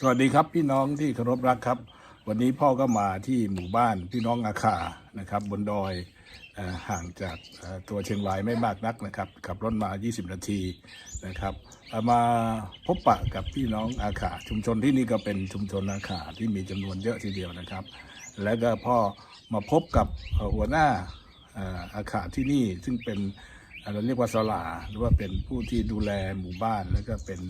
สวัสดีครับพี่น้องที่เคารพรักครับ วันนี้พ่อก็มาที่หมู่บ้านพี่น้องอาคานะครับ บนดอยอห่างจากตัวเชียงรายไม่มากนักนะครับขับรถมา 20 นาทีนะครับมาพบปะกับพี่น้องอาขาชุมชนที่นี่ก็เป็นชุมชนอาขาที่มีจำนวนเยอะทีเดียวนะครับ แล้วก็พ่อมาพบกับหัวหน้าอาขาที่นี่ซึ่งเป็นเอ่อเราเรียกว่าสลาหรือว่าเป็นผู้ที่ดูแลหมู่บ้านแล้วก็เป็น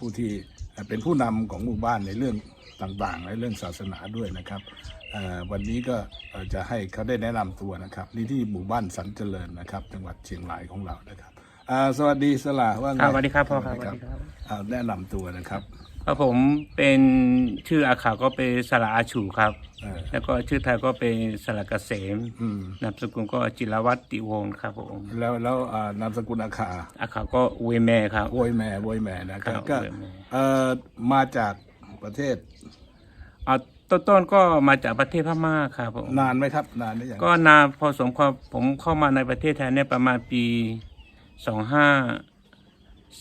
ผู้ที่ เอ่อเป็นผู้นำของหมู่บ้านในเรื่องต่างๆในเรื่องศาสนาด้วยนะครับเอ่อวันนี้ก็เอ่อจะให้เขาได้แนะนำตัวนะครับ นี่ที่หมู่บ้านสันเจริญนะครับ จังหวัดเชียงรายของเรานะครับอ่าสวัสดีสลาว่าไงครับสวัสดีครับพ่อครับนะสวัสดีครับอ่าแนะนำตัวนะครับ ครับผมเป็นชื่ออาขาก็เป็นสระอาชูครับ เออ แล้วก็ชื่อไทยก็เป็นสระเกษมอืม นามสกุลก็จิรวัตรติวงศ์ครับผมแล้วแล้วอ่านามสกุลอาคาอาขาก็เวแม่ครับ โวยแม่โวยแม่นะครับครับก็โวยแม่ เอ่อมาจากประเทศเอาต้นๆก็มาจากประเทศพม่าครับผมนานไหมครับ นานหรือยังก็นานพอสมควรผมเข้ามาในประเทศไทยเนี่ยประมาณปีสองห้า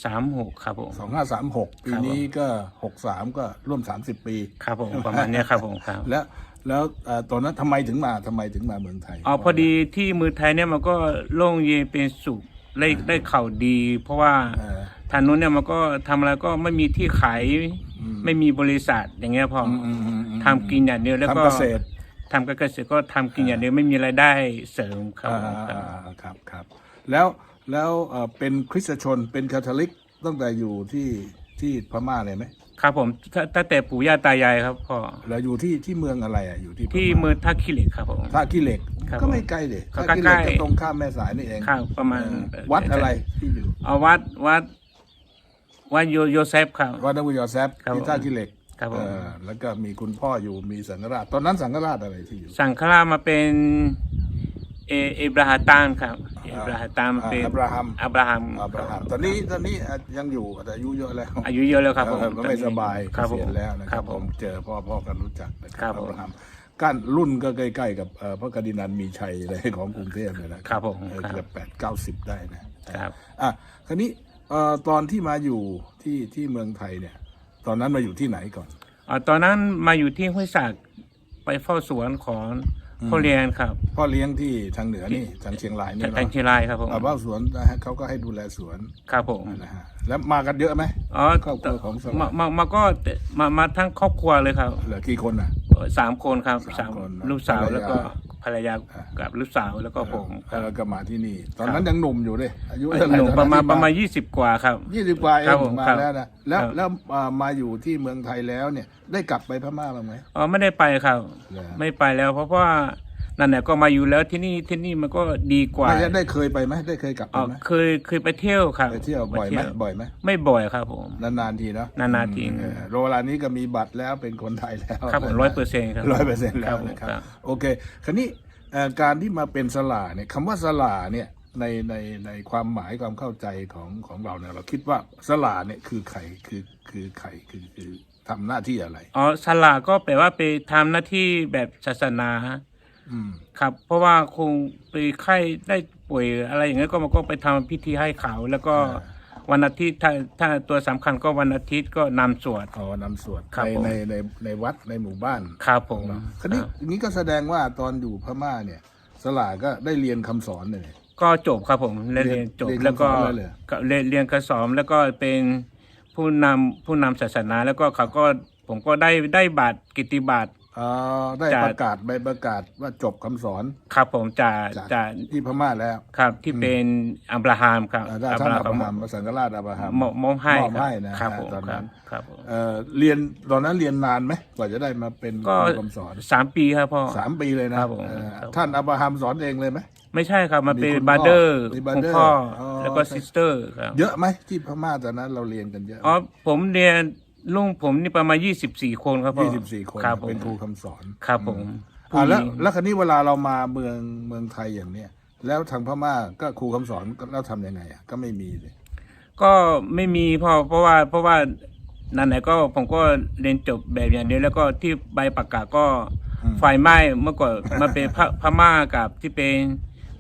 สามหกครับผมสองห้าสามหกปีนี้ก็หกสามก็ร่วมสามสิบปี ครับผมประมาณเนี้ยครับผมครับ แล้วแล้วเอ่อตอนนั้นทำไมถึงมาทำไมถึงมาเมืองไทย อ๋อพอดีที่มือไทยเนี่ยมันก็โล่งเย็นเป็นสุขได้ได้ข่าวดี เพราะว่าเออทางนู้นเนี่ยมันก็ทำอะไรก็ไม่มีที่ขายอืมไม่มีบริษัทอย่างเงี้ยพอออืมอืมอืมทำกินอย่างเดียวแล้วก็ทำเกษตร ทำการเกษตรก็ทำกินอย่างเดียวไม่มีรายได้เสริมครับอ่าผมครับอ่าครับ ครับ แล้ว แล้วเอ่อเป็นคริสตชนเป็นคาทอลิกตั้งแต่อยู่ที่ที่พม่าเลยไหมครับผมถ้าตั้งแต่ปู่ย่าตายายครับพ่อแล้วอยู่ที่ที่เมืองอะไรอะอยู่ที่พที่ม่าเมืองท่าขี้เหล็กครับผม ท่าขี้เหล็กครับก็ไม่ไกลเลยก็ท่าขี้เหล็กใกล้ก็ๆตรงข้ามแม่สายนี่เองครับประมาณเออวัดอะไรที่อยู่เอาวัดวัดวัดโยโยเซฟครับ วัดนบุยอแซฟครับที่ท่าขี้เหล็กครับผม เออแล้วก็มีคุณพ่ออยู่มีสังฆราช ตอนนั้นสังฆราชอะไรที่อยู่ สังฆราชมาเป็นเอเอบราฮัมตันครับเอบราฮัมตันอ่าเป็นอับราฮัมอับราฮัมอับราฮัมตอนนี้ตอนนี้อะยังอยู่แต่อายุเยอะแล้วอายุเยอะแล้วครับผมเออก็ไม่สบายครับเกผษียมณแล้วนะคครัรับบผผมมเจอพ่อพ่อกันรู้จักนะคครัรับบผมอับราฮัมก้านรุ่นก็ใกล้ ๆ กับเอ่อพระกดินันมีชัยอะไรของกรุงเทพเลยนะครับผมเออครับเกือบแปดเก้าสิบได้นะครับอะคราวนี้เอ่อตอนที่มาอยู่ที่ที่เมืองไทยเนี่ย ตอนนั้นมาอยู่ที่ไหนก่อนอ่าตอนนั้นมาอยู่ที่ห้วยศักดิ์ไปเฝ้าสวนของ พ่อเรียนครับพ่อเลี้ยงที่ทางเหนือนี่ทางเชียงรายนี่ทางเนาะเชียงรายครับผมอ่าว่าสวนนะฮะเขาก็ให้ดูแลสวนครับผมนะฮะแล้วมากันเยอะไหมอ๋อครอบครัวของสลัดมามามาก็มามาทั้งครอบครัวเลยครับเหลือกี่คนอะสามคนครับสามคนลูกสาวภรรยาแล้วก็ภ รรยาอ่ากับลูกสาวแล้วก็ผมคแล้วรับก็มาที่นี่ ตอนนั้นยังหนุ่มอยู่เลยอายุเท่าไหหนูตอนประมาณที่ประมาณยี่สิบกว่าครับยี่สิบกว่าเอครังบผมมาครับแล้วนะแล้วครับแล้วอ่ามาอยู่ที่เมืองไทยแล้วเนี่ย ได้กลับไปพม่าบ้างไหมอ๋อไม่ได้ไปครับเหรอไม่ไปแล้วเพราะว่า นั่นแหละก็มาอยู่แล้วที่นี่ที่นี่มันก็ดีกว่าไม่ได้ได้เคยไปไหมได้เคยกลับไปอ๋อไหมเคยเคยไปเที่ยวครับไปเที่ยวบ่อยไหมปเที่บ่อยไหมไม่บ่อยครับผมนานๆทีเนาะนานๆทีอืมเออโรลานี้ก็มีบัตรแล้วเป็นคนไทยแล้วครับผมร้อยเปอร์เซ็นต์ครับร้อยเปอร์เซ็นต์แล้วผมนะครับโอเคคราวนี้เอ่อการที่มาเป็นสลาเนี่ยคำว่าสลาเนี่ยในในในความหมายความเข้าใจของของเราเนี่ยเราคิดว่าสลาเนี่ยคือใครคือคือใครคือคือทำหน้าที่อะไร อ๋อสลาก็แปลว่าไปทำหน้าที่แบบศาสนา อืม ครับ เพราะว่าคงไปไข้ได้ป่วยอะไรอย่างเงี้ยก็มันก็ไปทำพิธีให้เขาแล้วก็อ่าวันอาทิตย์ถ้าถ้าตัวสำคัญก็วันอาทิตย์ก็นำสวด อ๋อนำสวดครับในผม ในในในวัดในหมู่บ้านครับผมคราวนี้ครับอย่างนี้ก็แสดงว่าตอนอยู่พม่าเนี่ย สลาก็ได้เรียนคำสอนเลย ก็จบครับผมเรียนเรียนเรียนจบเรียนแล้วก็คำสอนเลยเหรอ ก็เรียนเรียนกระสอมแล้วก็เป็นผู้นำผู้นำศาสนาแล้วก็เขาก็ผมก็ได้ได้บัตรกิตติบัตร อ๋อได้จากประกาศใบประกาศว่าจบคำสอนครับผมจากจากจากที่พม่าแล้ว ครับที่เป็นอับราฮัมครับอ่าได้ท่านอับราฮัมพระสังฆราชอับราฮัม มอบมอบให้มอบให้นะครับผมตอนครันั้บน ครับผมเอ่อเรียนตอนนั้นเรียนนานไหมกว่าจะได้มาเป็นก็ครูคำสอนสามปีครับพ่อ สามปีเลยนะครับผมเอ่อครับ ท่านอับราฮัมสอนเองเลยไหม ไม่ใช่ครับมันเป็นมีคุณบาร์เดอร์พ่อมีคุณ brother พ่อออ แล้วก็ซิสเตอร์ครับเยอะไหมที่พม่าตอนนั้นเราเรียนกันเยอะอ๋อผมเรียน ลุงผมนี่ประมาณยี่สิบสี่คนครับพ่อยี่สิบสี่คนครับผมเป็นครูคำสอนครับผมอ่าแล้วผู้หญิงแล้วคราวนี้เวลาเรามาเมืองเมืองไทยอย่างเนี้ยแล้วทางพม่าก็ครูคำสอนก็แล้วทำยังไงอะก็ไม่มีเลยก็ไม่มีพ่อเพราะว่าเพราะว่านั่นไหนก็ผมก็เรียนจบแบบอย่างเดียวแล้วก็ที่ใบประกาศก็อืมไฟไหม้เมื่อก่อนมาเป็นพระพม่ากับที่เป็น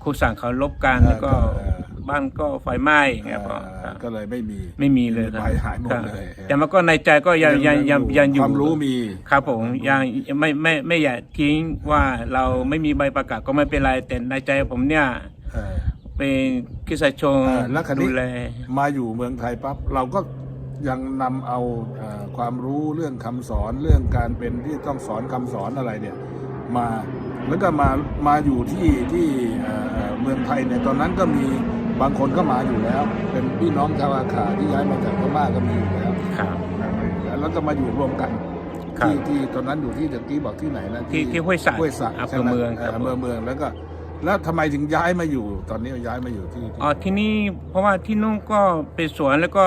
ครูสั่งเขาลบกันแล้วก็เออ บ้านก็ไฟไหม้อย่างเงี้ยพ่ออ่าครับ ก็เลยไม่มีไม่มีเลยครับใบหายหมดครับเลยแต่มันก็ในใจก็ยังยังยังยังอยู่ความรู้มีครับผมยังไม่ไม่ไม่อยากทิ้งว่าเราไม่มีใบประกาศก็ไม่เป็นไรแต่ในใจผมเนี่ยเออเป็นกิจชงอ่าแล้วคราวนี้ดูแลมาอยู่เมืองไทยปั๊บเราก็ยังนำเอาเอ่อความรู้เรื่องคำสอนเรื่องการเป็นที่ต้องสอนคำสอนอะไรเนี่ยมาแล้วก็มามาอยู่ที่ที่เอ่อเอ่อเมืองไทยเนี่ยตอนนั้นก็มี บางคนก็มาอยู่แล้ว เป็นพี่น้องชาวอาขาที่ย้ายมาจากพม่าก็มีอยู่แล้วครับ แล้วก็มาอยู่รวมกันครับที่ที่ตอนนั้นอยู่ที่ตะกี้บอกที่ไหนนะที่ที่ห้วยสระห้วยสระอำเภอใช่ไหเมืองครับอำเภอเมืองแล้วก็แล้วทำไมถึงย้ายมาอยู่ ตอนนี้ย้ายมาอยู่ที่ที่อ๋อที่นี่เพราะว่าที่นู่นก็เป็นสวนแล้วก็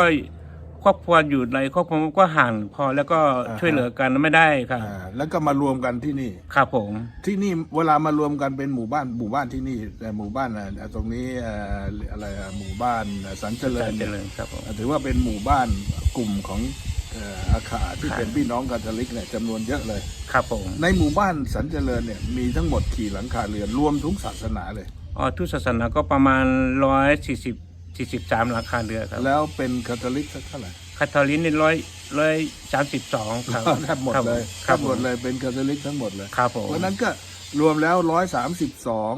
ครอบครัวอยู่ในครอบครัวก็ห่างพอแล้วก็ช่วยเหลือกันไม่ได้ครับอ่าแล้วก็มารวมกันที่นี่ ครับผมที่นี่เวลามารวมกันเป็นหมู่บ้านหมู่บ้านที่นี่แต่หมู่บ้านอะตรงนี้เอ่ออะไรอะหมู่บ้านสันเจริกาญรเจเนี่ยริญครับผม ถือว่าเป็นหมู่บ้านกลุ่มของเอ่ออาขาที่ครับ เป็นพี่น้องคาทอลิกเนี่ยจำนวนเยอะเลย ครับผมในหมู่บ้านสันเจริญเนี่ยมีทั้งหมดกี่หลังคาเรือนรวมทุกศาสนาเลย อ๋อทุกศาสนาก็ประมาณร้อยสี่สิบ สี่สิบสามราคาเรือครับแล้วเป็นคาทอลิกสักเท่าไหร่คาทอลิกนี่ร้อยร้อยสามสิบสองครับแทบหมดเลยคแทรับบหมดเลยเป็นคาทอลิกทั้งหมดเลยครับผมเพราะฉะนั้นก็รวมแล้วร้อยสามสิบสอง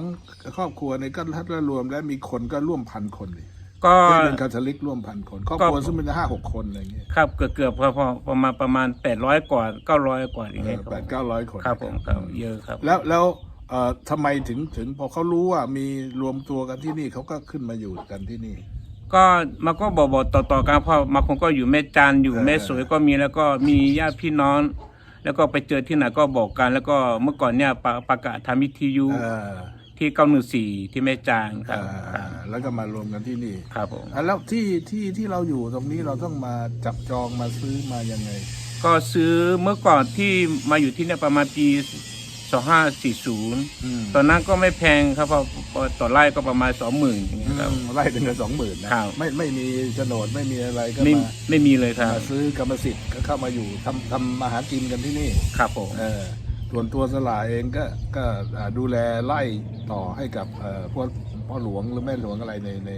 ครอบครัวในก็ถ้ารวมแล้วมีคนก็ร่วมพันคนเลยก็ที่เป็นคาทอลิกร่วมพันคนครอบครัวก็ซึ่งมันห้าหกคนอะไรอย่างเงี้ยครับเกือบเกือบพอประมาณประมาณแปดร้อยกว่าเก้าร้อยกว่าอย่างเงี้ยครับแปดเก้าร้อยคนครับผมครับเยอะครับ แล้วแล้ว เอ่อทำไมถึงถึงพอเขารู้ว่ามีรวมตัวกันที่นี่เขาก็ขึ้นมาอยู่กันที่นี่ ก็มันก็บอกบอกต่อๆกันเพอบางคนก็อยู่แม่จันทร์อยู่เออแม่สวยก็มีแล้วก็มีญาติพี่น้อง แล้วก็ไปเจอที่ไหนก็บอกกัน แล้วก็เมื่อก่อนเนี่ยประประกาศทำวิทยุเออที่เก้าหนึ่งสี่ที่แม่จันทร์ครับ อ่าแล้วก็มารวมกันที่นี่ครับผม อะแล้วที่ที่ที่เราอยู่ตรงนี้เราต้องมาจับจองมาซื้อมายังไง ก็ซื้อเมื่อก่อนที่มาอยู่ที่เนี่ยประมาณปี สองห้าสี่ศูนย์อืมตอนนั้นก็ไม่แพงครับเพราะเพราะต่อไร่ก็ประมาณสองหมื่นอย่างเงี้ยครับไล่ถึงกันสองหมื่นนะครับไม่ไม่มีโฉนดไม่มีอะไรก็ไม่มาไม่มีเลยครับมาซื้อกรรมสิทธิ์ก็เข้ามาอยู่ทำทำมาหากินกันที่นี่ครับผมเออส่วนตัวสลาเองก็ก็อ่าดูแลไล่ต่อให้กับเอ่อพวกพ่อหลวงหรือแม่หลวงอะไรในใน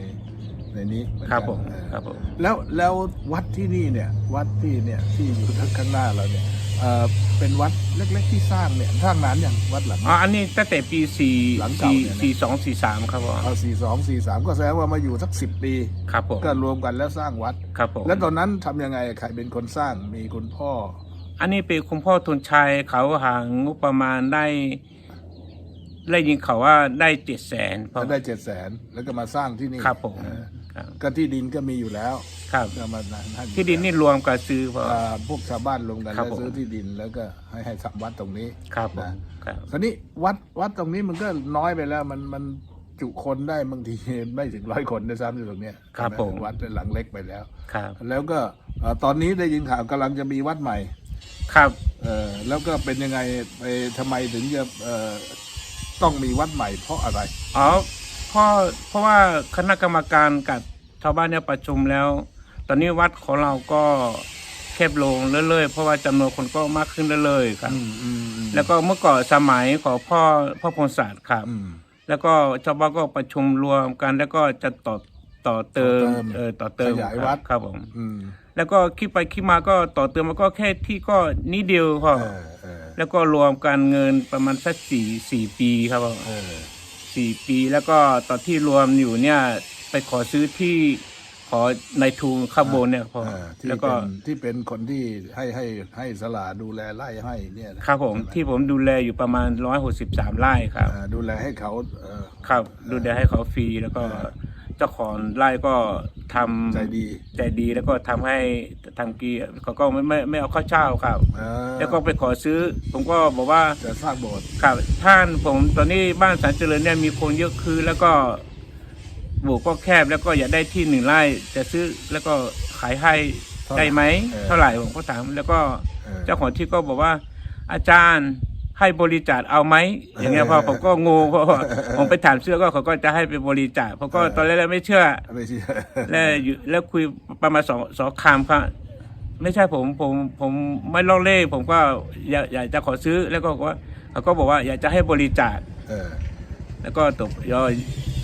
ในนี้เหมือนครับกันผมเออครับผมแล้วแล้ววัดที่นี่เนี่ยวัดที่เนี่ยที่อยู่ทางข้างหน้าเราเนี่ย เอ่อเป็นวัดเล็ก ๆ ที่สร้างเนี่ยสร้างนานอย่างวัดหลังอ๋ออันนี้ตั้งแต่ปีสี่หลังเก่าสี่เนี่ยนะ สี่สองสี่สามครับผมเอาสี่สองสี่สามก็แสดงว่ามาอยู่สักสิบปี ครับผมก็รวมกันแล้วสร้างวัด ครับผมแล้วตอนนั้นทำยังไงใครเป็นคนสร้างมีคุณพ่อ อันนี้เป็นคุณพ่อทุนชัยเขาหางงบประมาณได้ได้ยินเขาว่าได้เจ็ดแสน แล้วได้เจ็ดแสนแล้วก็มาสร้างที่นี่ครับผม เออ ครับก็ที่ดินก็มีอยู่แล้วครับก็มาให้ที่ดินนี่รวมกับซื้อพอ อ่าพวกชาวบ้านลงกันครับแล้วผม ซื้อที่ดินแล้วก็ให้ให้ทำวัดตรงนี้ ครับผมนะครับ คราวนี้วัดวัดตรงนี้มันก็น้อยไปแล้ว มันมันจุคนได้บางที ไม่ถึงร้อยคนด้วยซ้ำอยู่ตรงเนี้ยครับใช่ไหผม วัดเป็นหลังเล็กไปแล้ว ครับแล้วก็เอ่อตอนนี้ได้ยินข่าวกำลังจะมีวัดใหม่ครับ เอ่อแล้วก็เป็นยังไงไปทำไมถึงจะเอ่อต้องมีวัดใหม่เพราะอะไร อ๋อ เพราะเพราะว่าคณะกรรมการกับชาวบ้านเนี่ยประชุมแล้ว ตอนนี้วัดของเราก็แคบลงเรื่อยๆ เพราะว่าจำนวนคนก็มากขึ้นเรื่อยๆครับ อืมอืมอืมแล้วก็เมื่อก่อนสมัยของพ่อพ่อพงศาสตร์ครับ อืม แล้วก็ชาวบ้านก็ประชุมรวมกัน แล้วก็จะต่อต่อเติมต่อเติมเออต่อเติมขยายครับวัด ครับผม อืมแล้วก็คิดไปคิดมาก็ต่อเติมมันก็แค่ที่ก็นิดเดียวพอเออเออแล้วก็รวมกันเงินประมาณสักสี่สี่ปีครับผมเออ สี่ปี แล้วก็ตอนที่รวมอยู่เนี่ย ไปขอซื้อที่ขอในทุนข้างบนเนี่ยพอเออที่แล้วเป็ก็นที่เป็นคนที่ให้ให้ให้สลาดูแลไล่ให้เนี่ยนะครับผมที่ผมดูแลอยู่ประมาณร้อยหกสิบสามไร่ครับ อ่าดูแลให้เขาเอ่อ ครับดูแลให้เขาฟรีแล้วก็เออ เจ้าของไร่ก็ทำใจดีใจดีแล้วก็ทำให้ทำกีเขาก็ไม่ไม่ไม่เอาข้าวเช่าครับเออแล้วก็ไปขอซื้อ ผมก็บอกว่า จะสร้างโบสถ์ครับท่านผมตอนนี้บ้านสันเจริญเนี่ยมีคนเยอะคือแล้วก็บุกก็แคบแล้วก็อยากได้ที่หนึ่งไร่จะซื้อแล้วก็ขายให้ได้ไหม เท่าไหร่ผมก็ถามแล้วก็เออเจ้าของที่ก็บอกว่าอาจารย์ ให้บริจาคเอาไหมอย่างเงี้ยพอผมก็งงเพราะว่าผมไปถามเชื่อก็เขาก็จะให้ไปบริจาคผมก็ตอนแรกๆไม่เชื่อ ไม่ใช่แล้วอยู่แล้วคุยประมาณสองสองคำครับ ไม่ใช่ผมผมผมไม่ลอกเล่ผมก็อยากอยากจะขอซื้อแล้วก็บอกว่าเขาก็บอกว่าอยากจะให้บริจาคเออแล้วก็ตกยอ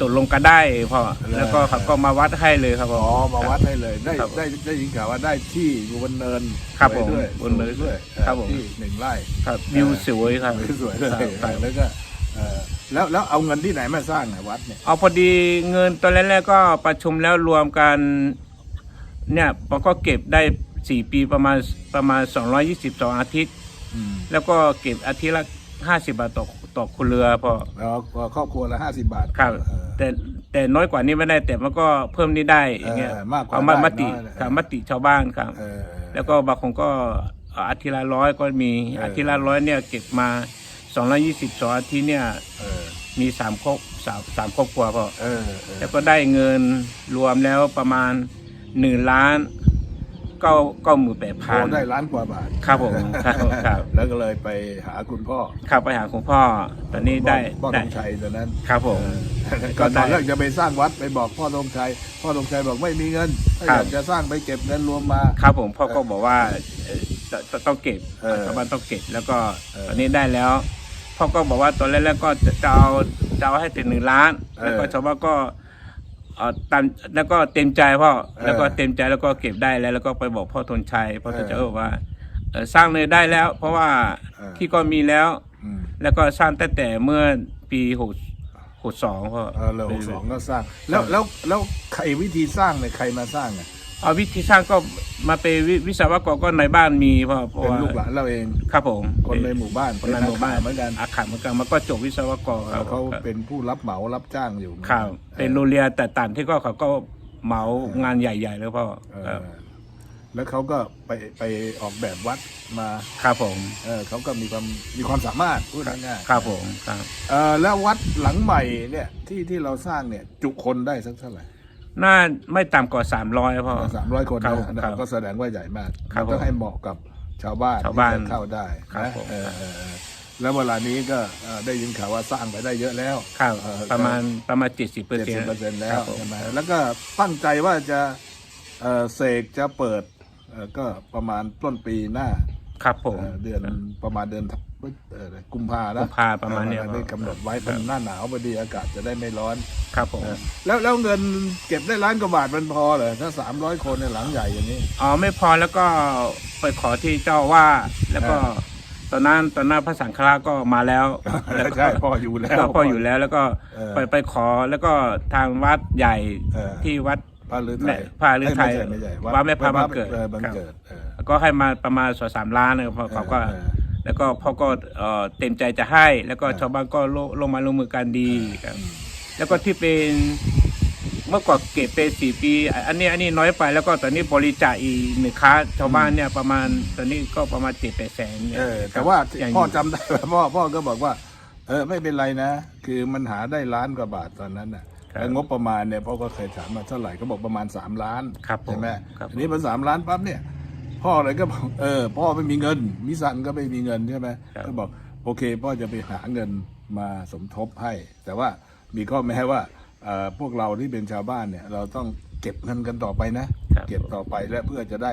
ตกลงกันได้พ่อแล้วก็เขาก็มาวัดให้เลยครับพ่อ๋อมาวัดให้เลยได้ครับได้ได้ยินข่าวว่าได้ที่อยู่บนเนินครับสวยด้วยผมบนเนินสวยด้วยครับผม ที่หนึ่งไร่ครับวิวสวยครับสวยเลยครับครับแล้วก็เอ่อแล้วแล้วเอาเงินที่ไหนมาสร้างอะวัดเนี่ยเอาพอดีเงินตอนแรกๆก็ประชุมแล้วรวมกัน เนี่ยมันก็เก็บได้สี่ปีประมาณประมาณสองร้อยี่สิบสองอาทิตย์ อืมแล้วก็เก็บอาทิตย์ละห้าสิบาทต่อ ต่อคนเรือพอแล้วก็ครอบครัวละห้าสิบบาทครับเออ แต่แต่น้อยกว่านี้ไม่ได้แต่มันก็เพิ่มนี้ได้อย่างเงี้ยเออมากกว่าเอามาได้มติน้อยเลย ครับมติชาวบ้านครับ เออ แล้วก็บางคนก็เอาอาทิตย์ละร้อยก็มีเอออ อาทิตย์ละร้อยเนี่ยเก็บมาสองร้อยี่สิบสองอาทิตย์เนี่ยเออมีสามครอบสามสามครอบครัวพอ เออเออแล้วก็ได้เงินรวมแล้วประมาณหนึ่งล้าน เก้าเก้าหมื่นแปดพัโอ้นได้ล้านกว่าบาทครับผมครับครับ แล้วก็เลยไปหาคุณพ่อเข้าไปหาคุณพ่อ ตอนนี้ได้พ่อธได้งชัยตอนนั้นครับผมก็ก็ตได้อนแรกจะไปสร้างวัดไปบอกพ่อธงชัย พ่อธงชัยบอกไม่มีเงินถ้าครัอบยากจะสร้างไปเก็บเงินรวมมา ครับผมพ่อก็บอกว่าเอ่อจะจะต้องเก็บเออชาวบ้านต้องเก็บแล้วก็เออตอนนี้ได้แล้วพ่อก็บอกว่าตอนแรกๆก็จะจะเอาจะเอาให้ถึงหนึ่งล้านเออแล้วก็ชาวบ้านก็ เอ่อตามแล้วก็เต็มใจพ่อแล้วก็เต็มใจแล้วก็เก็บได้แล้ว แล้วก็ไปบอกพ่อธนชัยพ่อธนชัยก็บอกว่าเอ่อสร้างเลยได้แล้ว เพราะว่าเออที่ก็มีแล้ว อืมแล้วก็สร้างตั้งแต่เมื่อปีหกหกสองพ่อ เออเราหกสองก็สร้าง แล้วแล้วแล้วใครวิธีสร้างเนี่ยใครมาสร้างอะ เอาวิธีสร้างก็มาเป็นวิวิศวกรก็ในบ้านมีพ่อเพราะเป็นว่าลูกหลานเราเอง ครับผมคนในหมู่บ้านคนในหมู่บ้านเหมือนกันอาคารเหมือนกันมันก็จบวิศวกรเอครัอบเขาเป็นผู้รับเหมารับจ้างอยู่ครับออเป็นโรงเรียนแต่ต่างที่ก็เขาก็เหมางานใหญ่ๆเลยพ่อเออครับแล้วเขาก็ไปไปออกแบบวัดมาครับผมเออเขาก็มีความมีความสามารถพูดง่ายๆครับผมครับเออแล้ววัดหลังใหม่เนี่ยที่ที่เราสร้างเนี่ยจุคนได้สักเท่าไหร่ น่าไม่ต่ำกว่าสามร้อยพ่อ สามร้อยคนครันะบผมครับก็แสดงว่าใหญ่มากครับมันต้องผมให้เหมาะกับชาวบ้านชาวบ้านที่จะเข้าได้ครับนะผม เออเออเออแล้วเวลานี้ก็เอ่อได้ยินข่าวว่าสร้างไปได้เยอะแล้วครับเออประมาณประมาณเจ็ดสิบเปอร์เจ็ดเซ็นสิบต์เปอร์เซ็นต์แล้วครับผมใช่ไหมแล้วก็ตั้งใจว่าจะเอ่อเสกจะเปิดเอ่อก็ประมาณต้นปีหน้าครับผม เอ่อเดือนประมาณเดือน เอ่อกุมภากุนะมภาประมาณเนี้ยเออได้กำหนดไว้เป็นหน้าหนาวพอดีอากาศจะได้ไม่ร้อน ครับผมเออแล้วแล้วเงินเก็บได้ล้านกว่าบาทมันพอเหรอถ้าสามร้อยคนในยหลังใหญ่อย่างนี้ อ๋อไม่พอแล้วก็ไปขอที่เจ้าว่าแล้วก็เออตอนนั้นตอนนั้นพระสังฆราชก็มาแล้วแล้วก็ใช่พ่ออยู่แล้วก็พ่ออยู่แล้วแล้วก็เออไปไปขอแล้วก็ทางวัดใหญ่เออ ที่วัดพระฤแม่ทัยพระฤทัยเอ้ไม่ใช่ไม่ใช่วัดแม่พระบังเกิด ออบังครับเกิดเออ ก็ให้มาประมาณสองสามล้านนะครับเพราะเขาก็เออ แล้วก็พ่อก็เอ่อเต็มใจจะให้ แล้วก็เออชาวบ้านก็ลงลงมาลงมือกันดีครับ แล้วก็ที่เป็นเมื่อก่อนเก็บไปสี่ปี อันนี้อันนี้น้อยไปแล้วก็ตอนนี้บริจาคอีกหนึ่งค้าชาวบ้านเนี่ยประมาณตอนนี้ก็ประมาณเจ็ดแปดแสนเนี่ยเออแต่ว่าย่งพ่อจำได้ว่าพ่อพ่อก็บอกว่า เออไม่เป็นไรนะ คือมันหาได้ล้านกว่าบาทตอนนั้นน่ะครับแล้วงบประมาณเนี่ยพ่อก็เคยถามมาเท่าไหร่ก็บอกประมาณสามล้านครับผมใช่ไหมครับทีนี้พอสามล้านปั๊บเนี่ย พ่อเลยก็บอกเออพ่อไม่มีเงิน มิสันก็ไม่มีเงินใช่ไหมครับ ก็บอกโอเค พ่อจะไปหาเงินมาสมทบให้ แต่ว่ามีข้อแม้ว่าเอ่อพวกเราที่เป็นชาวบ้านเนี่ย เราต้องเก็บเงินกันต่อไปนะ ครับเก็บต่อไปและเพื่อจะได้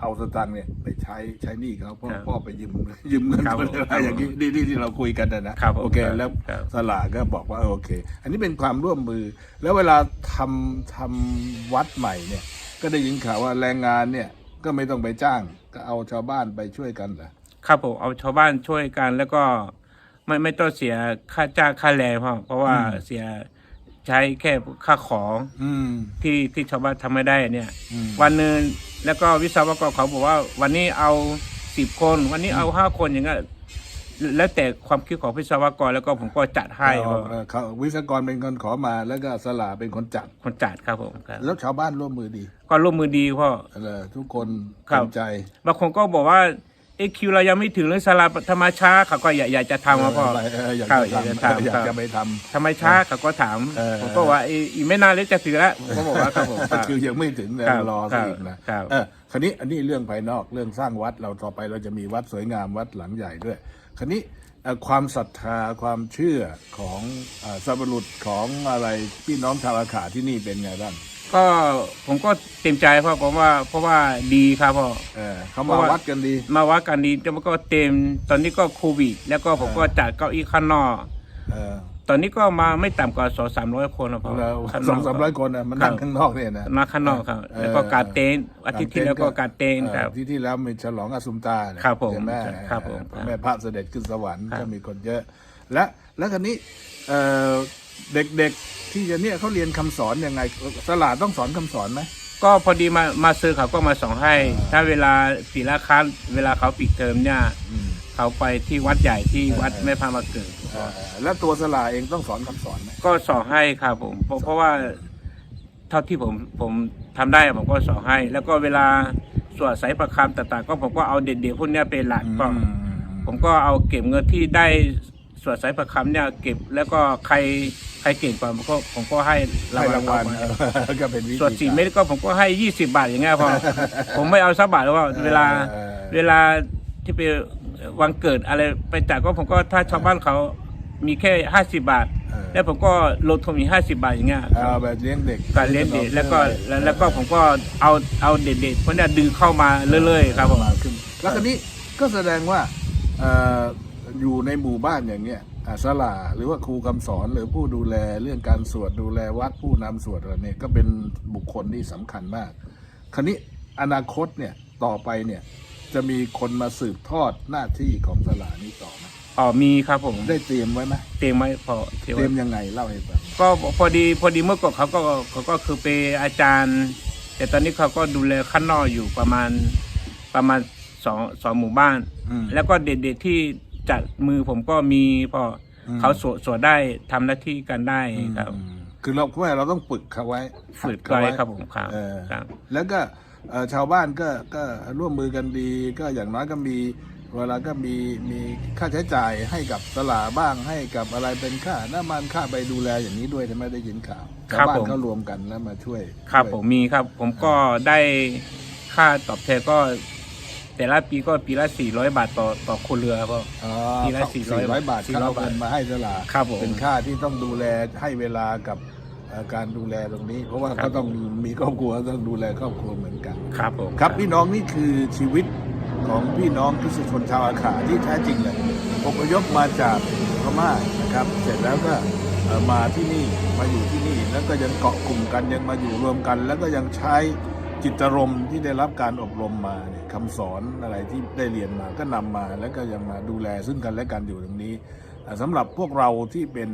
เอาสตางค์เนี่ยไปใช้ใช้หนี้เขาพ่อครับพ่อไปยืมยืมเงินครับเขาเลยครับอย่างนี้นี่นี่ที่เราคุยกันนะนะครับผมโอเคครับแล้ว ครับ สลากก็บอกว่าเออโอเค อันนี้เป็นความร่วมมือ แล้วเวลาทำทำวัดใหม่เนี่ย ก็ได้ยินข่าวว่าแรงงานเนี่ย ก็ไม่ต้องไปจ้าง ก็เอาชาวบ้านไปช่วยกันเหรอครับผมเอาชาวบ้านช่วยกันแล้วก็ไม่ไม่ต้องเสียค่าจ้างค่าแรงเพราะเพราะว่าอืมเสียใช้แค่ค่าของอืม ที่ที่ชาวบ้านทำไม่ได้เนี่ย อืม วันหนึ่งแล้วก็วิศวกรเขาบอกว่า วันนี้เอาสิบคน วันนี้เอาห้าคนอย่างเงี้ย แล้วแต่ความคิดของวิศวกรแล้วก็ผมก็จัดให้เออเออเขาวิศวกรเป็นคนขอมาแล้วก็สลาเป็นคนจัด คนจัดครับผมครับแล้วชาวบ้านร่วมมือดีก็ร่วมมือดีพ่อ เออทุกคนครับ เต็มใจ บางคนก็บอกว่าเอคิวเรายังไม่ถึงเรื่องสลาธรรมช้าเขาก็อยากอยากจะทำมาพ่อเเอออยากครับจะอยากจะทำทำอยาครักบจะไปททำไมช้าเขาก็ถามเออผมก็ว่าอีอีกไม่นานเลยจะถึงแล้วผมก็บอกว่าครับผมครับำ คือยังไม่ถึงเลยครับรอครัซะบอีกนะครับ เออคราวนี้อันนี้เรื่องภายนอกเรื่องสร้างวัดเราต่อไปเราจะมีวัดสวยงามวัดหลังใหญ่ด้วย คราวนี้เอ่อความศรัทธาความเชื่อของเอ่อสัพพรุษของอะไรพี่น้องชาวอาขาที่นี่เป็นไงบ้างก็ผมก็เต็มใจเพราะผมว่าเพราะว่าดีครับพ่อเออเขาเพมาราะว่าวัดกันดี มาวัดกันดีแต่มันก็เต็มตอนนี้ก็โควิด แล้วก็ผมก็จัดเก้าอี้ข้างนอกเออ ตอนนี้ก็มาไม่ต่ำกว่าสองสามร้อยคนแล้วพอแล้วข้างนสกองสามร้อยคนน่ะมันนั่งครับข้างนอกเนี่ยนะมาข้างนอกครับเออแล้วก็การเต้นท์อาทิตย์ที่แล้วก็การเต้นท์ครับเอ่อที่ที่แล้วมีฉลองอาสุมตาเนี่ยครับผมใช่ไหมครับผมเอ่อแม่พระเสด็จขึ้นสวรรค์ครับก็มีคนเยอะ และแล้วคันนี้เอ่อเด็กๆที่จะเนี่ยเขาเรียนคำสอนยังไงสลาดต้องสอนคำสอนไหมก็พอดีมามาซื้อเขาก็มาส่งให้ ถ้าเวลาปีละครั้งเวลาเขาปิดเทอมเนี่ยอืม เขาไปที่วัดใหญ่ที่วัดเออแม่พามาเกิดเอ่อแล้วตัวสลาเองต้องสอนคำสอนไหมก็สอนให้ครับผมเพราะเพราะว่าเท่าที่ผมผมทำได้ผมก็สอนให้ แล้วก็เวลาสวดสายประคำต่างๆ ก็ผมก็เอาเด็กๆพวกเนี้ยเป็นหลักก็อืมผมก็เอาเก็บเงินที่ได้สวดสายประคำเนี่ยเก็บแล้วก็ใครใครเก่งกว่าผมก็ผมก็ให้ให้รางวัลเอก็เป็นวิธีสวดสี่เม็ดก็ผมก็ให้ยี่สิบาทอย่างเงี้ยพอ ผมไม่เอาสักบาทแล้วว่าเวลาออ เวลาที่ไป วันเกิดอะไรไปจัดก็ผมก็ถ้าชาวบ้านเขามีแค่ห้าสิบาท เออ แล้วผมก็ลดทุนอีกห้าสิบาทอย่างเงี้ยเอาแบบเลี้ยงเด็กการเลี้ยงเด็กแล้วก็แล้วแล้วก็ผมก็เอาเอาเด็กๆพวกเนี้ยดึงเข้ามาเรื่อยๆครับผมมาขึ้นแล้วคันนี้ก็แสดงว่าเอ่ออยู่ในหมู่บ้านอย่างเงี้ยอ่าสลาหรือว่าครูคำสอนหรือผู้ดูแลเรื่องการสวดดูแลวัดผู้นำสวดอะไรเนี่ยก็เป็นบุคคลที่สำคัญมาก คราวนี้อนาคตเนี่ยต่อไปเนี่ย จะมีคนมาสืบทอดหน้าที่ของสลานี้ต่อไหมอ๋อมีครับผมได้เตรียมไว้ไหมเตรียมไว้พอเตรียมเตรีไว้ ยมยังไงเล่าให้ฟังก็พอดีพอดีเมื่อก่อนเขาก็เขาก็คือเป็นอาจารย์ แต่ตอนนี้เขาก็ดูแลข้างนอกอยู่ประมาณประมาณสองสองหมู่บ้าน อืม แล้วก็เด็กๆที่จัดมือผมก็มีพออม เขาสวดสวดได้ทำหน้าที่กันได้ครับอืมคือเราว่าเราต้องฝึกเขาไว้ฝึกเขาไว้ครับผมครับเออครับ แล้วก็เอ่อ ชาวบ้านก็ก็ร่วมมือกันดี ก็อย่างน้อยก็มีเวลาก็มีมีค่าใช้จ่ายให้กับตลาดบ้างให้กับอะไรเป็นค่าน้ำมันค่าไปดูแลอย่างนี้ด้วยทำไมได้ยินข่าวชาวบ้านเขารวมกันแล้วมาช่วยครับช่วยผมมีครับ ผมก็ได้ค่าตอบแทนก็ แต่ละปีก็ปีละสี่ร้อยบาทต่อต่อคนเรือครับพ่ออ๋อทีละสี่400ร้อยบาท400เขาเอาเงินมาให้ตลาดครับผม เป็นค่าที่ต้องดูแลให้เวลากับเอ่อ การดูแลตรงนี้ เพราะว่าครับก็ต้องมีครอบครัวต้องดูแลครอบครัวเหมือนกัน ครับผมครับพี่น้องนี่คือชีวิตของพี่น้องคริสตชนชาวอาขาที่แท้จริงเลยอพยพมาจากพม่านะครับ เสร็จแล้วก็เอ่อมาที่นี่มาอยู่ที่นี่แล้วก็ยังเกาะกลุ่มกันยังมาอยู่รวมกัน แล้วก็ยังใช้จิตรมณ์ที่ได้รับการอบรมมาเนี่ยคำสอนอะไรที่ได้เรียนมาก็นำมา แล้วก็ยังมาดูแลซึ่งกันและกันอยู่ตรงนี้อ่าสำหรับพวกเราที่เป็น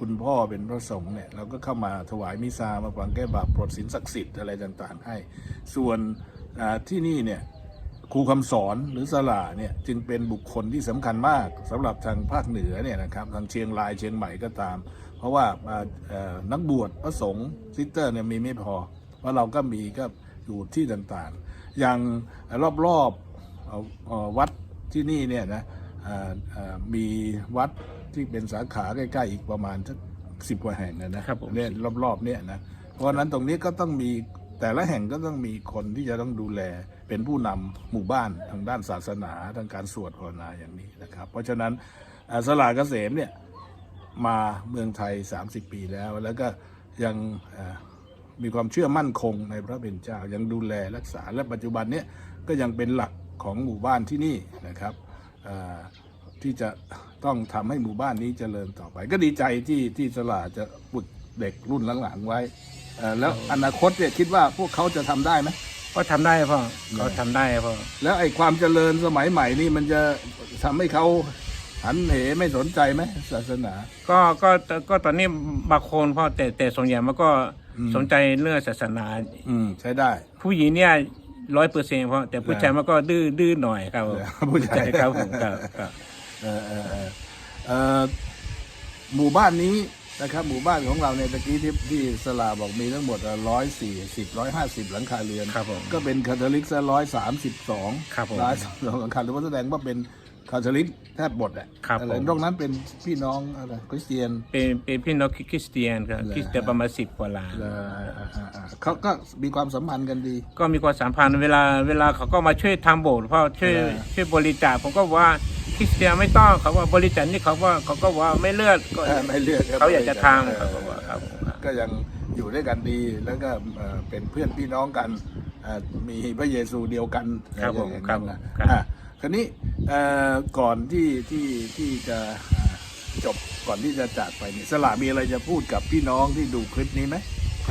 คุณพ่อเป็นพระสงฆ์เนี่ยเราก็เข้ามาถวายมิซามาฟังแก้บาปปลดสินศักดิ์สิทธิ์อะไรต่างๆ ให้ ส่วนที่นี่เนี่ยครูคำสอนหรือสลาเนี่ยจึงเป็นบุคคลที่สำคัญมากสำหรับทางภาคเหนือเนี่ยนะครับทางเชียงรายเชียงใหม่ก็ตาม เพราะว่าานักบวชพระสงฆ์ซิสเตอร์เนี่ยมีไม่พอเพราะเราก็มีก็อยู่ที่ต่างๆ อย่างรอบๆอ่อเอ่อวัดที่นี่เนี่ยนะมีวัด ที่เป็นสาขาใกล้ๆอีกประมาณสักสิบกว่าแห่งนะนะครับผม เนี่ยรอบๆเนี่ยนะเพราะฉะนั้นตรงนี้ก็ต้องมีแต่ละแห่งก็ต้องมีคนที่จะต้องดูแลเป็นผู้นำหมู่บ้านทางด้านศาสนาทางการสวดภาวนาอย่างนี้นะครับ เพราะฉะนั้นอ่าสลาเกษมเนี่ยมาเมืองไทย 30 ปีแล้ว แล้วก็ยังอ่ามีความเชื่อมั่นคงในพระเป็นเจ้า ยังดูแลรักษาและปัจจุบันเนี่ยก็ยังเป็นหลักของหมู่บ้านที่นี่นะครับอ่า ที่จะต้องทำให้หมู่บ้านนี้เจริญต่อไป ก็ดีใจที่ที่สลาจะฝึกเด็กรุ่นหลังๆไว้เอ่อแล้วอนาคตเนี่ยคิดว่าพวกเขาจะทำได้ไหมก็ทำได้พ่อเขาทำได้พ่อแล้วไอ้ความเจริญสมัยใหม่นี่มันจะทำให้เขาหันเหไม่สนใจไหมศาสนา ก็ก็ก็ตอนนี้บางคนพ่อแต่แต่ส่วนใหญ่มันก็อืมสนใจเรื่องศาสนา อืมใช้ได้ ผู้หญิงเนี่ยร้อยเปอร์เซ็นต์พ่อแต่ผู้ชายมันก็ดื้อดื้อหน่อยครับผมผู้ชายครับผมครับครับ เออเออเออเอ่อหมู่บ้านนี้นะครับ หมู่บ้านของเราเนี่ยตะกี้ที่ที่สลาบอกมีทั้งหมดร้อยสี่สิบร้อยห้าสิบหลังคาเรือน ครับผม ก็เป็นคาทอลิกซะร้อยสามสิบสองครับผม ร้อยสามสองหลังคาหรือว่าแสดงว่าเป็น คาทอลิกแทบหมดอะครับอะไรผม นอกนั้นเป็นพี่น้องอะไรคริสเตียน เป็นเป็นพี่น้องคริสเตียนครับเหรอคริสเตียนประมาณสิบกว่าล้าน เอ่ออ่าอ่าอ่าเขาก็มีความสัมพันธ์กันดี ก็มีความสัมพันธ์เวลาเวลาเขาก็มาช่วยทำโบสถ์เพราะช่วยเออช่วยบริจาคผมก็บอกว่าคริสเตียนไม่ต้องเขาว่าบริจาคนี่เขาว่าเขาก็ว่าไม่เลือดก็เออไม่เลือกเขาอยากจะทำเอเขาอบอกว่าครับผมครับ ก็ยังอยู่ด้วยกันดีแล้วก็เอ่อเป็นเพื่อนพี่น้องกันเอ่อมีพระเยซูเดียวกันครับผมอย่างครันั้บนนะครับอะ คราวนี้เอ่อก่อนที่ที่ที่จะอ่าจบก่อนที่จะจากไปนี่สละมีอะไรจะพูดกับพี่น้องที่ดูคลิปนี้ไหม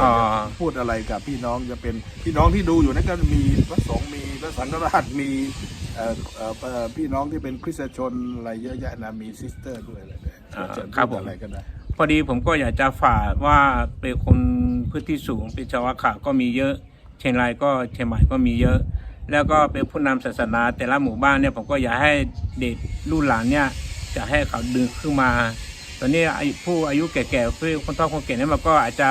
อ๋อพูดอะไรกับพี่น้องจะเป็นพี่น้องที่ดูอยู่นั่นก็มีพระสงฆ์มีพระสังฆราชมีเอ่อเอ่อเอ่อพี่น้องที่เป็นคริสตชนอะไรเยอะแยะนะมีซิสเตอร์ด้วยอะไรเนี่ยอ่าจะครับพูผดมอะไรก็ได้พอดีผมก็อยากจะฝากว่าเป็นคนพื้นที่สูงเป็นชาวขาก็มีเยอะ เชียงรายก็เชียงใหม่ก็มีเยอะ แล้วก็เป็นผู้นำศาสนาแต่ละหมู่บ้านเนี่ยผมก็อยากให้เด็กรุ่นหลานเนี่ยจะให้เขาดึงขึ้นมา ตอนนี้อายุผู้อายุแก่ๆผู้คนเฒ่าคนแก่เนี่ยมันก็อาจจะ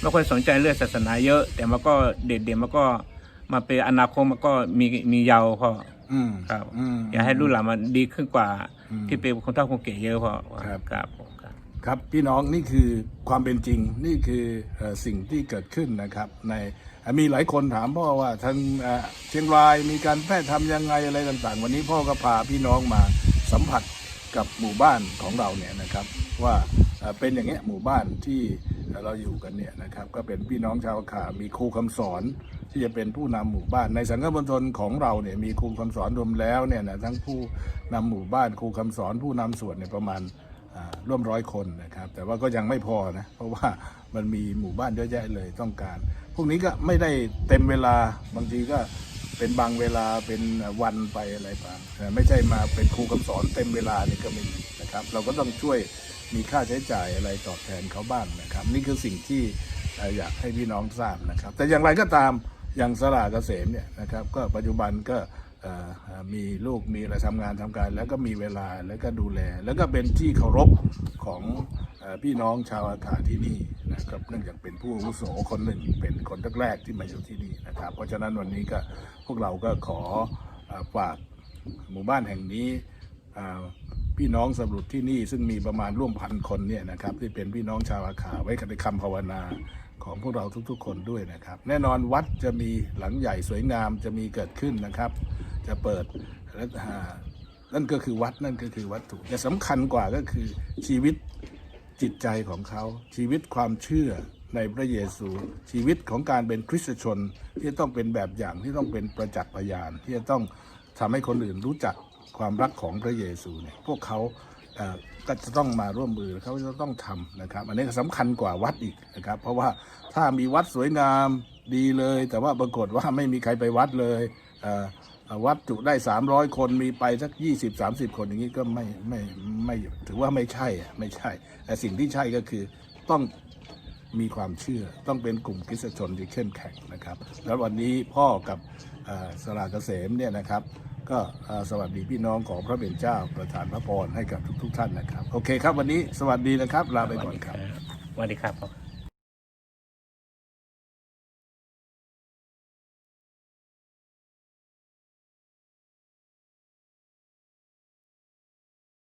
ไม่ค่อยสนใจเรื่องศาสนาเยอะ แต่มันก็เด็กๆมันก็มาเป็นอนาคตมันก็มีมียาวพออืมครับอืมอยากให้รุ่นหลานมันดีขึ้นกว่าอืมที่เป็นคนเฒ่าคนแก่เยอะพอครับครับผมครับครับพี่น้องนี่คือความเป็นจริงนี่คือเอ่อสิ่งที่เกิดขึ้นนะครับในอะ มีหลายคนถามพ่อว่าทางเชียงรายมีการแพทย์ทำยังไงอะไรต่างๆ วันนี้พ่อก็พาพี่น้องมาสัมผัสกับหมู่บ้านของเราเนี่ยนะครับ ว่าเป็นอย่างเงี้ยหมู่บ้านที่เราอยู่กันเนี่ยนะครับก็เป็นพี่น้องชาวขามีครูคำสอนที่จะเป็นผู้นำหมู่บ้าน ในสังฆมณฑลของเราเนี่ยมีครูคำสอนรวมแล้วเนี่ยนะทั้งผู้นำหมู่บ้านครูคำสอนผู้นำส่วนเนี่ยประมาณร่วมร้อยคนนะครับ แต่ว่าก็ยังไม่พอนะเพราะว่ามันมีหมู่บ้านเยอะแยะเลยต้องการ พวกนี้ก็ไม่ได้เต็มเวลาบางทีก็เป็นบางเวลาเป็นวันไปอะไรไปไม่ใช่มาเป็นครูคำสอนเต็มเวลานี่ก็ไม่มีนะครับ เราก็ต้องช่วยมีค่าใช้จ่ายอะไรตอบแทนเขาบ้างนะครับ นี่คือสิ่งที่อยากให้พี่น้องทราบนะครับ แต่อย่างไรก็ตามอย่างสลาเกษมเนี่ยนะครับ ก็ปัจจุบันก็มีลูกมีอะไรทำงานทำการ แล้วก็มีเวลาแล้วก็ดูแล แล้วก็เป็นที่เคารพของอพี่น้องชาวอาคาที่นี่ นะครับเนื่องจากเป็นผู้อาวุโสคนหนึ่งเป็นคนแรกๆที่มาอยู่ที่นี่นะครับ เพราะฉะนั้นวันนี้ก็พวกเราก็ขอฝากหมู่บ้านแห่งนี้พี่น้องสำรุปที่นี่ซึ่งมีประมาณร่วมพันคนเนี่ยนะครับที่เป็นพี่น้องชาวอาคาไว้ในคำภาวนาของพวกเราทุกๆ คนด้วยนะครับ แน่นอนวัดจะมีหลังใหญ่สวยงามจะมีเกิดขึ้นนะครับ จะเปิดและนั่นก็คือวัดนั่นก็คือวัตถุแต่สำคัญกว่าก็คือชีวิต จิตใจของเขา ชีวิตความเชื่อในพระเยซู ชีวิตของการเป็นคริสตชนที่ต้องเป็นแบบอย่างที่ต้องเป็นประจักษ์พยาน ที่จะต้องทำให้คนอื่นรู้จักความรักของพระเยซูเนี่ยพวกเขาก็จะต้องมาร่วมมือเขาจะต้องทำนะครับ อันนี้ก็สำคัญกว่าวัดอีกนะครับ เพราะว่าถ้ามีวัดสวยงามดีเลย แต่ว่าปรากฏว่าไม่มีใครไปวัดเลย วัดจุได้300คนมีไปสัก20 30คนอย่างนี้ก็ไม่ไม่ไม่ถือว่าไม่ใช่ไม่ใช่ แต่สิ่งที่ใช่ก็คือต้องมีความเชื่อต้องเป็นกลุ่มคริสชนที่เข้มแข็งนะครับ แล้ววันนี้พ่อกับสลาเกษมเนี่ยนะครับ ก็สวัสดีพี่น้องของพระเป็นเจ้าประทานพระพรให้กับทุก ๆ ท่านนะครับ โอเคครับวันนี้สวัสดีนะครับลาไปก่อนครับสวัสดีครับ